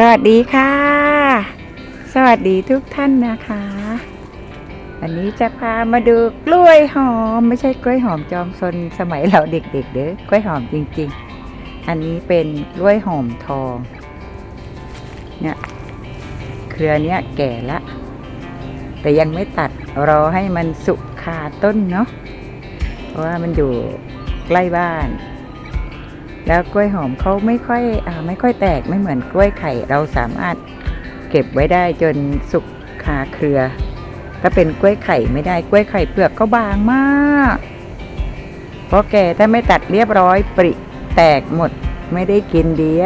สวัสดีค่ะ สวัสดีทุกท่านนะคะ วันนี้จะพามาดูกล้วยหอม ไม่ใช่กล้วยหอมจอมซนสมัยเราเด็กๆเด้อกล้วยหอมจริง ๆ อันนี้เป็นกล้วยหอมทองเนี่ยเครือเนี้ยแก่ละ แต่ยังไม่ตัดรอให้มันสุกคาต้นเนาะเพราะว่ามันอยู่ใกล้บ้าน แล้วกล้วยหอมเขาไม่ค่อยอไม่ค่อยแตกไม่เหมือนกล้วยไข่ เราสามารถเก็บไว้ได้จนสุกคาเครือ ถ้าเป็นกล้วยไข่ไม่ได้กล้วยไข่เปลือกก็บางมาก เพราะแกถ้าไม่ตัดเรียบร้อยปริแตกหมดไม่ได้กินดีย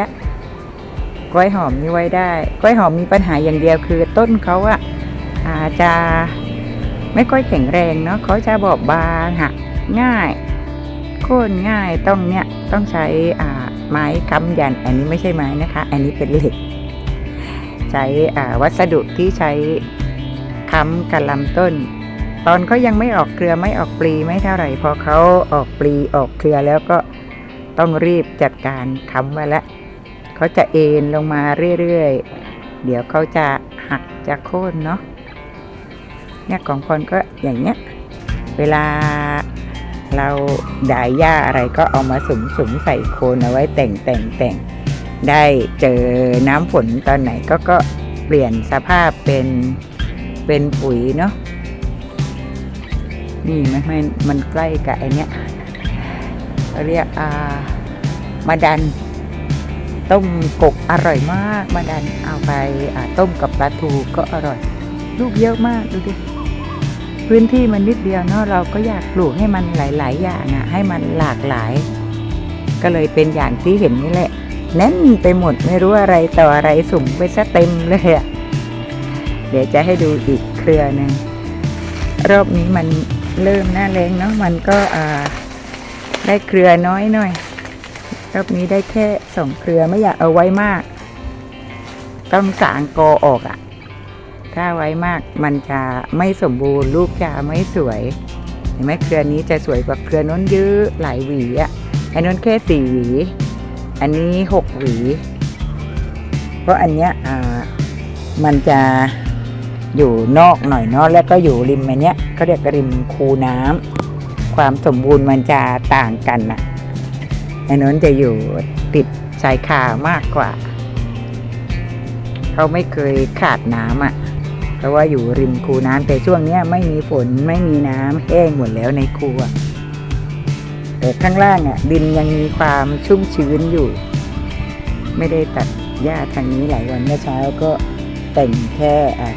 กล้วยหอมนี่ไว้ได้กล้วยหอมมีปัญหาอย่างเดียวคือต้นเขาอะอาจจะไม่ค่อยแข็งแรงเนาะเขาจะบอบบางหักง่ายโค่นง่ายต้องเนี่ย ต้องใช้ไม้ค้ำยัน อันนี้ไม่ใช่ไม้นะคะ อันนี้เป็นเหล็ก ใช้วัสดุที่ใช้ค้ำกับลำต้น ตอนเขายังไม่ออกเครือไม่ออกปลีไม่เท่าไหร่พอเขาออกปลีออกเครือแล้วก็ต้องรีบจัดการค้ำไว้แล้วเขาจะเอ็นลงมาเรื่อยๆ เดี๋ยวเขาจะหักจะโค่นเนาะเนี่ยของพรก็อย่างเนี้ย เวลา เราดายหญ้าอะไรก็เอามาสุมสุมใส่โคนเอาไว้แต่งแต่งแต่งได้เจอน้ำฝนตอนไหนก็ก็เปลี่ยนสภาพเป็นเป็นปุ๋ยเนาะนี่มันมันมันใกล้กับไอเนี้ยเรียกอ่ามาดัน ต้มกกอร่อยมาก มาดันเอาไปต้มกับปลาทูก็อร่อย ลูกเยอะมากดูดิ พื้นที่มันนิดเดียวเนาะเราก็อยากปลูกให้มันหลาย ๆ อย่างอะ่ะ ให้มันหลากหลาย ก็เลยเป็นอย่างที่เห็นนี่แหละแน่นไปหมดไม่รู้อะไรต่ออะไรสุ่มไปซะเต็มเลยอะ่ะเดี๋ยวจะให้ดูอีกเครือหนึ่งรอบนี้มันเริ่มหน้าแรงเนาะมันก็อ่าได้เครือน้อยหน่อย รอบนี้ได้แค่สองเครือไม่อยากเอาไว้มาก ต้องสางกอออกอะ ถ้าไว้มากมันจะไม่สมบูรณ์ลูกจะไม่สวย เห็นไหมเครือนี้จะสวยกว่าเครือน้นเยอหลายหวีอะอันน้นแค่สี่หวี อันนี้หกหวี เพราะอันเนี้ยอ่ามันจะอยู่นอกหน่อยเนาะแล้วก็อยู่ริมอันเนี้ยเขาเรียกริมคูน้ำความสมบูรณ์มันจะต่างกันนะอันน้นจะอยู่ติดชายคามากกว่า เขาไม่เคยขาดน้ำอะ เพราะว่าอยู่ริมคูน้ำแต่ช่วงนี้ไม่มีฝนไม่มีน้ำแห้งหมดแล้วในคูอะแต่ข้างล่างอะดินยังมีความชุ่มชื้นอยู่ ไม่ได้ตัดหญ้าทางนี้หลายวันเมื่อเช้าก็แต่งแค่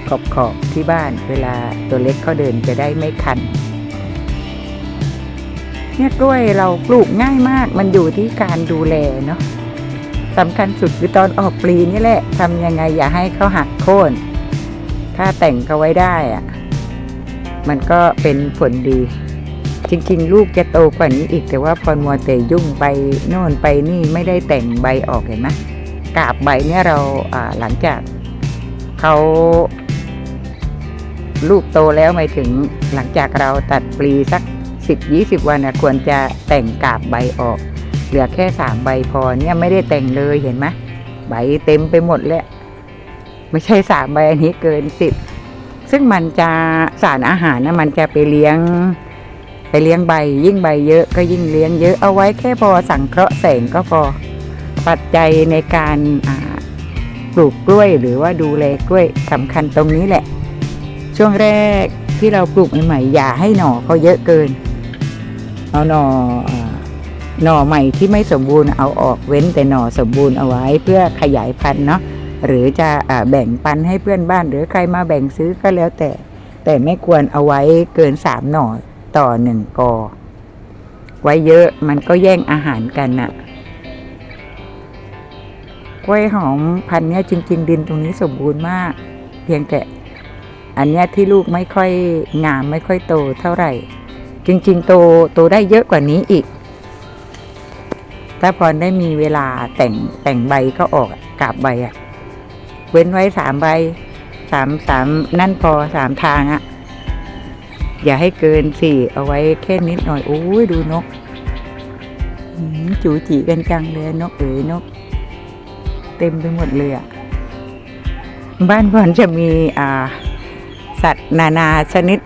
ขอบขอบที่บ้านเวลาตัวเล็กเขาเดินจะได้ไม่คันเนี่ยกล้วยเราปลูกง่ายมาก มันอยู่ที่การดูแลเนาะสำคัญสุดคือตอนออกปลีนี่แหละทำยังไงอย่าให้เขาหักโค่น ถ้าแต่งเขาไว้ได้อะมันก็เป็นผลดี จริงๆ ลูกจะโตกว่านี้อีกแต่ว่าพอมัวแต่ยุ่งไปโน่นไปนี่ไม่ได้แต่งใบออกเห็นไหมกาบใบเนี่ยเราหลังจากเขาลูกโตแล้วหมายถึงหลังจากเราตัดปลีสักสิบยี่สิบวันนะควรจะแต่งกาบใบออก เหลือแค่สามใบพอเนี่ยไม่ได้แต่งเลยเห็นไหมใบเต็มไปหมดเลย ไม่ใช่สามใบอันนี้เกินสิบซึ่งมันจะสารอาหารนะมันจะไปเลี้ยง ไปเลี้ยงใบ ยิ่งใบเยอะก็ยิ่งเลี้ยงเยอะเอาไว้แค่พอสังเคราะห์แสงก็พอปัจจัยในการปลูกกล้วยหรือว่าดูแลกล้วยสำคัญตรงนี้แหละ ช่วงแรกที่เราปลูกใหม่ๆอย่าให้หน่อเขาเยอะเกิน เอาหน่อหน่อใหม่ที่ไม่สมบูรณ์เอาออกเว้นแต่หน่อสมบูรณ์เอาไว้เพื่อขยายพันธุ์เนาะ หรือจะอ่าแบ่งปันให้เพื่อนบ้านหรือใครมาแบ่งซื้อก็แล้วแต่ แต่ไม่ควรเอาไว้เกินสามหน่อต่อหนึ่งกอ ไว้เยอะมันก็แย่งอาหารกันน่ะกล้วยหอมพันธุ์เนี้ยจริง ๆ ดินตรงนี้สมบูรณ์มาก เพียงแต่อันเนี้ยที่ลูกไม่ค่อยงามไม่ค่อยโตเท่าไหร่ จริง ๆ โตโตได้เยอะกว่านี้อีก ถ้าพรได้มีเวลาแต่งแต่งใบก็ออกกาบใบอะ เว้นไว้สามใบสามสามนั่นพอสามทางอะอย่าให้เกินสี่เอาไว้แค่นิดหน่อย โอ้ยดูนกจูจีกันจังเลยนกเอ๋ยนก เต็มไปหมดเลยอะบ้านพรจะมีอ่า สัตว์นานาชนิด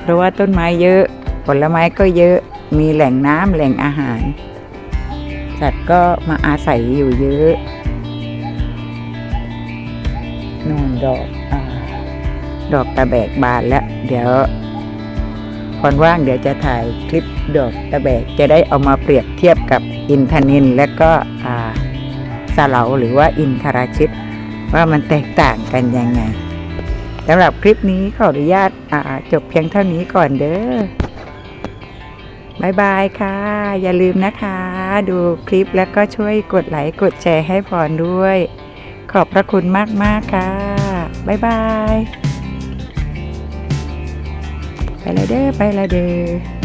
เพราะว่าต้นไม้เยอะ ผลไม้ก็เยอะมีแหล่งน้ำแหล่งอาหาร สัตว์ก็มาอาศัยอยู่เยอะ นู่นดอกอดอกตะแบกบานแล้ว เดี๋ยวพรว่างเดี๋ยวจะถ่ายคลิปดอกตะแบกจะได้เอามาเปรียบเทียบกับอินทนินและก็สาเหลาหรือว่าอินทราชิต ว่ามันแตกต่างกันยังไงสำหรับคลิปนี้ขออนุญาตาจบเพียงเท่านี้ก่อนเด้อบายบายค่ะ อย่าลืมนะคะ ดูคลิปแล้วก็ช่วยกดไลค์กดแชร์ให้พรด้วย ขอบพระคุณมาก ๆ ค่ะบายบาย ไปเลยเด้อ ไปเลยเด้อ